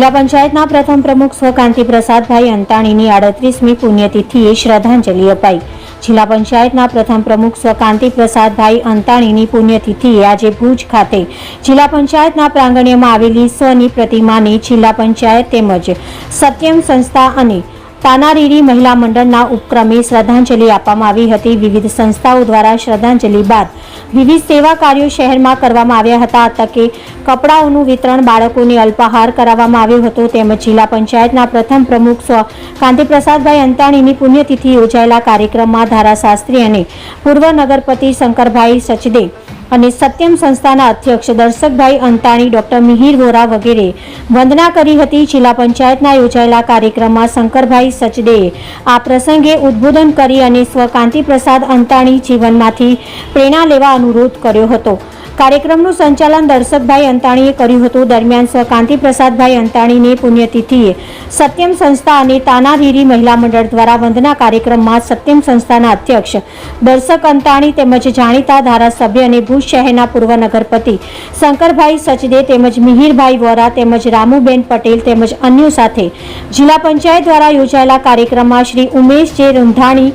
જિલ્લા પંચાયતના પ્રથમ પ્રમુખ સ્વકાંતિ પ્રસાદભાઈ અંતાણીની આડત્રીસમી પુણ્યતિથિએ શ્રદ્ધાંજલિ અપાઈ. જિલ્લા પંચાયતના પ્રથમ પ્રમુખ સ્વકાંતિ પ્રસાદભાઈ અંતાણીની પુણ્યતિથિએ આજે ભુજ ખાતે જિલ્લા પંચાયતના પ્રાંગણ્યમાં આવેલી સ્વની પ્રતિમાને જિલ્લા પંચાયત તેમજ સત્યમ સંસ્થા અને તાનારીરી મહિલા મંડળના ઉપક્રમે શ્રદ્ધાંજલિ આપવામાં આવી હતી. વિવિધ સંસ્થાઓ દ્વારા શ્રદ્ધાંજલિ બાદ વિવિધ સેવા કાર્યો શહેરમાં કરવામાં આવ્યા હતા. તકે કપડાઓનું વિતરણ બાળકોને અલ્પાહાર કરાવવામાં આવ્યો હતો. તેમજ જિલ્લા પંચાયતના પ્રથમ પ્રમુખ સ્વ કાંતિપ્રસાદભાઈ અંતાણીની પુણ્યતિથિ યોજાયેલા કાર્યક્રમમાં ધારાશાસ્ત્રી અને પૂર્વ નગરપતિ શંકરભાઈ સચદે અને સત્યમ સંસ્થાના અધ્યક્ષ દર્શકભાઈ અંતાણી, ડોક્ટર મિહિર વોરા વગેરે વંદના કરી હતી. જિલ્લા પંચાયતના યોજાયેલા કાર્યક્રમમાં શંકરભાઈ સચદેએ આ પ્રસંગે ઉદ્બોધન કરી અને સ્વકાંતિ પ્રસાદ અંતાણી જીવનમાંથી પ્રેરણા લેવા અનુરોધ કર્યો હતો. કાર્યક્રમનું સંચાલન દર્શકભાઈ અંતાણીએ કર્યું હતું. દરમિયાન સ્વ કાંતિપ્રસાદભાઈ અંતાણીને પુણ્યતિથિએ સત્યમ સંસ્થા અને તાનારીરી મહિલા મંડળ દ્વારા વંદના કાર્યક્રમમાં સત્યમ સંસ્થાના અધ્યક્ષ દર્શક અંતાણી તેમજ જાણીતા ધારાસભ્ય અને ભુજ શહેરના પૂર્વ નગરપતિ શંકરભાઈ સચદે તેમજ મિહિરભાઈ વોરા તેમજ રામુબેન પટેલ તેમજ અન્યો સાથે જિલ્લા પંચાયત દ્વારા યોજાયેલા કાર્યક્રમમાં શ્રી ઉમેશ જે રૂંધાણી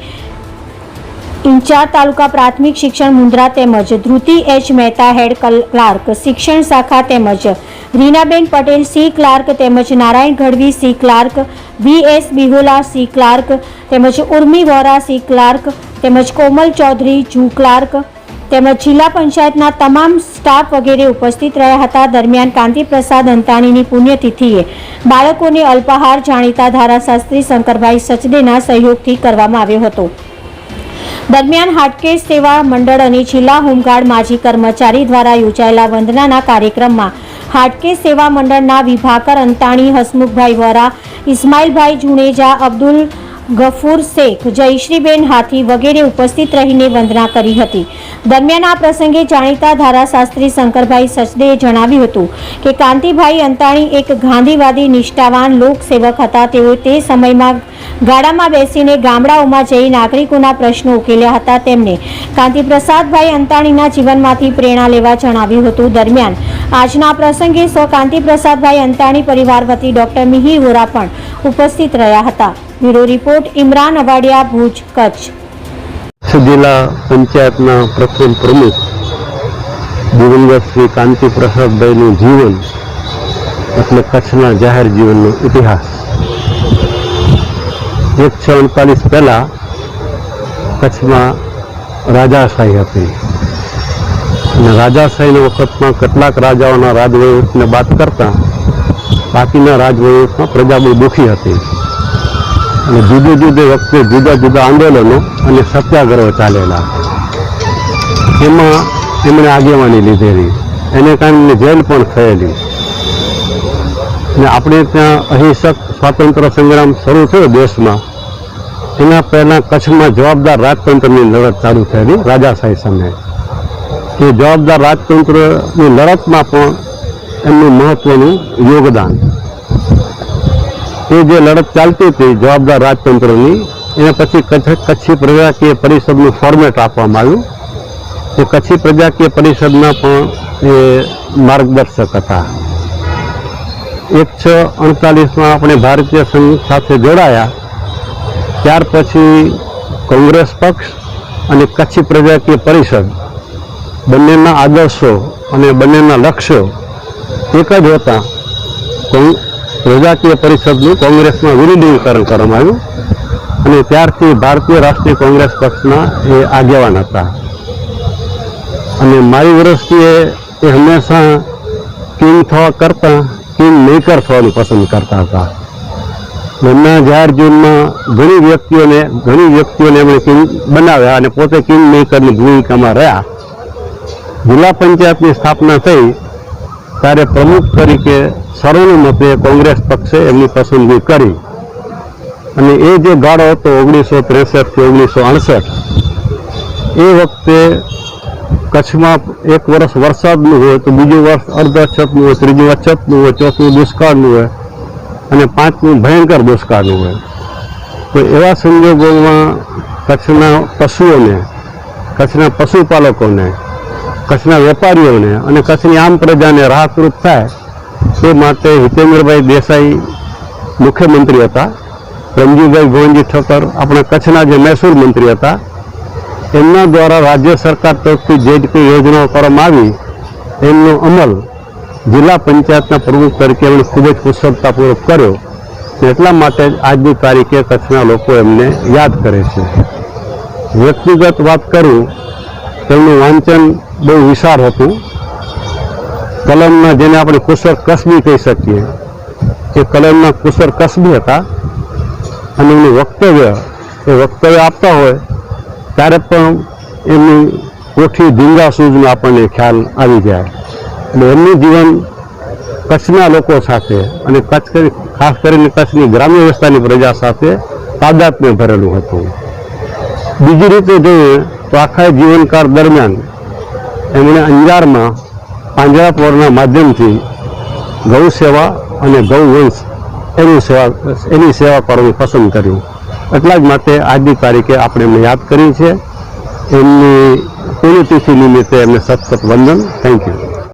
ઇન્ચાર્જ તાલુકા પ્રાથમિક શિક્ષણ મુન્દ્રા તેમજ Dhruti H Mehta head clerk, શિક્ષણ શાખા તેમજ રીનાબેન પટેલ સી ક્લાર્ક તેમજ Narayan Gadhvi C clerk, V S Bihola C clerk તેમજ ઉર્મી વોરા સી ક્લાર્ક તેમજ કોમલ ચૌધરી જુ ક્લાર્ક તેમજ જિલ્લા પંચાયતના તમામ સ્ટાફ વગેરે ઉપસ્થિત રહ્યા હતા. દરમિયાન કાંતિપ્રસાદ અંતાણીની પુણ્યતિથિએ બાળકોને અલ્પાહાર જાણીતા ધારાશાસ્ત્રી શંકરભાઈ સચદેના સહયોગથી કરવામાં આવ્યો હતો. દરમિયાન હાટકેશ સેવા મંડળ અને જિલ્લા હોમગાર્ડ માજી કર્મચારી દ્વારા યોજાયેલા વંદનાના કાર્યક્રમમાં હાટકેશ સેવા મંડળના વિભાકર અંતાણી હસમુખભાઈ વોરા, ઇસ્માઇલભાઈ જુણેજા અબ્દુલ ગફૂર શેખ જયશ્રીબેન હાથી વગેરે ઉપસ્થિત રહીને વંદના કરી હતી. દરમિયાન આ પ્રસંગે જાણીતા ધારાશાસ્ત્રી શંકરભાઈ સચદેએ જણાવ્યું હતું કે કાંતિભાઈ અંતાણી એક ગાંધીવાદી નિષ્ઠાવાન લોકસેવક હતા. તેઓ તે સમયમાં ગાડામાં બેસીને ગામડાઓમાં જઈ નાગરિકોના પ્રશ્નો ઉકેલ્યા હતા. તેમને કાંતિપ્રસાદભાઈ અંતાણીના જીવનમાંથી પ્રેરણા લેવા જણાવ્યું હતું. દરમિયાન આજના પ્રસંગે સ્વ કાંતિપ્રસાદભાઈ અંતાણી પરિવાર વતી ડોક્ટર મિહિર વોરા પણ ઉપસ્થિત રહ્યા હતા. Bureau report, Imran Awadiya, Bhuj, Kutch. જિલ્લા પંચાયતના પ્રથમ પ્રમુખ દિવંગત શ્રી કાંતિ પ્રસાદભાઈનું જીવન એટલે કચ્છના જાહેર જીવનનો ઇતિહાસ. એકસો અડતાલીસ પહેલા કચ્છમાં રાજાશાહી હતી. અને રાજાશાહીના વખતમાં કેટલાક રાજાઓના રાજવહીવટને બાદ કરતા બાકીના રાજવહીવટમાં પ્રજા બહુ દુઃખી હતી. અને જુદે જુદે વખતે જુદા જુદા આંદોલનો અને સત્યાગ્રહો ચાલેલા. એમાં એમણે આગેવાની લીધેલી. એને કારણે જેલ પણ થયેલી. ને આપણે ત્યાં અહિંસક સ્વાતંત્ર્ય સંગ્રામ શરૂ થયો દેશમાં. એના પહેલાં કચ્છમાં જવાબદાર રાજતંત્રની લડત ચાલુ થયેલી રાજાશાહી સામે. એ જવાબદાર રાજતંત્રની લડતમાં પણ એમનું મહત્વનું યોગદાન. એ જે લડત ચાલતી હતી જવાબદાર રાજતંત્રની, એના પછી કચ્છ પ્રજાકીય પરિષદનું ફોર્મેટ આપવામાં આવ્યું. એ કચ્છી પ્રજાકીય પરિષદના પણ એ માર્ગદર્શક હતા. એક છ અડતાલીસમાં આપણે ભારતીય સંઘ સાથે જોડાયા. ત્યાર પછી કોંગ્રેસ પક્ષ અને કચ્છી પ્રજાકીય પરિષદ બંનેના આદર્શો અને બંનેના લક્ષ્યો એક જ હતા. પ્રજાકીય પરિષદનું કોંગ્રેસમાં વિરુદ્ધીકરણ કરવામાં આવ્યું અને ત્યારથી ભારતીય રાષ્ટ્રીય કોંગ્રેસ પક્ષના એ આગેવાન હતા. અને મારી દ્રષ્ટિએ એ હંમેશા કિંગ થવા કરતાં કિંગ મેકર થવાનું પસંદ કરતા હતા. એમના જાહેર જીવનમાં ઘણી વ્યક્તિઓને ઘણી વ્યક્તિઓને એમણે કિંગ બનાવ્યા અને પોતે કિંગ મેકરની ભૂમિકામાં રહ્યા. જિલ્લા પંચાયતની સ્થાપના થઈ, ત્યારે પ્રમુખ તરીકે સર્વનુમતે કોંગ્રેસ પક્ષે એમની પસંદગી કરી. અને એ જે ગાળો હતો ઓગણીસો ત્રેસઠથી ઓગણીસો અડસઠ, એ વખતે કચ્છમાં એક વર્ષ વરસાદનું હોય, તો બીજું વર્ષ અર્ધ અછતનું હોય, ત્રીજું અછતનું હોય, ચોથું દુષ્કાળનું હોય, અને પાંચમું ભયંકર દુષ્કાળનું હોય. તો એવા સંજોગોમાં કચ્છના પશુઓને, કચ્છના પશુપાલકોને કચ્છના વેપારીઓને અને કચ્છની આમ પ્રજાને રાહતરૂપ થાય, તે માટે હિતેન્દ્રભાઈ દેસાઈ મુખ્યમંત્રી હતા, રમજીભાઈ ભુવનજી ઠક્કર આપણા કચ્છના જે મહેસૂલ મંત્રી હતા, એમના દ્વારા રાજ્ય સરકાર તરફથી જે કંઈ યોજનાઓ કરવામાં આવી, એમનો અમલ જિલ્લા પંચાયતના પ્રમુખ તરીકે એમણે ખૂબ જ કુશળતાપૂર્વક કર્યો એટલા માટે આજની તારીખે કચ્છના લોકો એમને યાદ કરે છે. વ્યક્તિગત વાત કરું તેમનું વાંચન બહુ વિશાળ હતું. કલમના જેને આપણે કુશળ કસબી કહી શકીએ, એ કલમના કુશળ કસબી હતા અને એમનું વક્તવ્ય, એ વક્તવ્ય આપતા હોય ત્યારે પણ એમની કોઠી ધીંગા સૂઝનો આપણને ખ્યાલ આવી જાય. એટલે એમનું જીવન કચ્છના લોકો સાથે અને કચ્છ ખાસ કરીને કચ્છની ગ્રામ્ય વિસ્તારની પ્રજા સાથે તાદાત્મ્ય ભરેલું હતું. બીજી રીતે જોઈએ તો આખા જીવનકાળ દરમિયાન એમણે અંજારમાં પાંજરાપોરના માધ્યમથી ગૌ સેવા અને ગૌવંશ એની સેવા એની સેવા કરવાનું પસંદ કર્યું. એટલા જ માટે આજની તારીખે આપણે એમને યાદ કરી છે એમની પુણ્યતિથિ નિમિત્તે એમને સતત વંદન. Thank you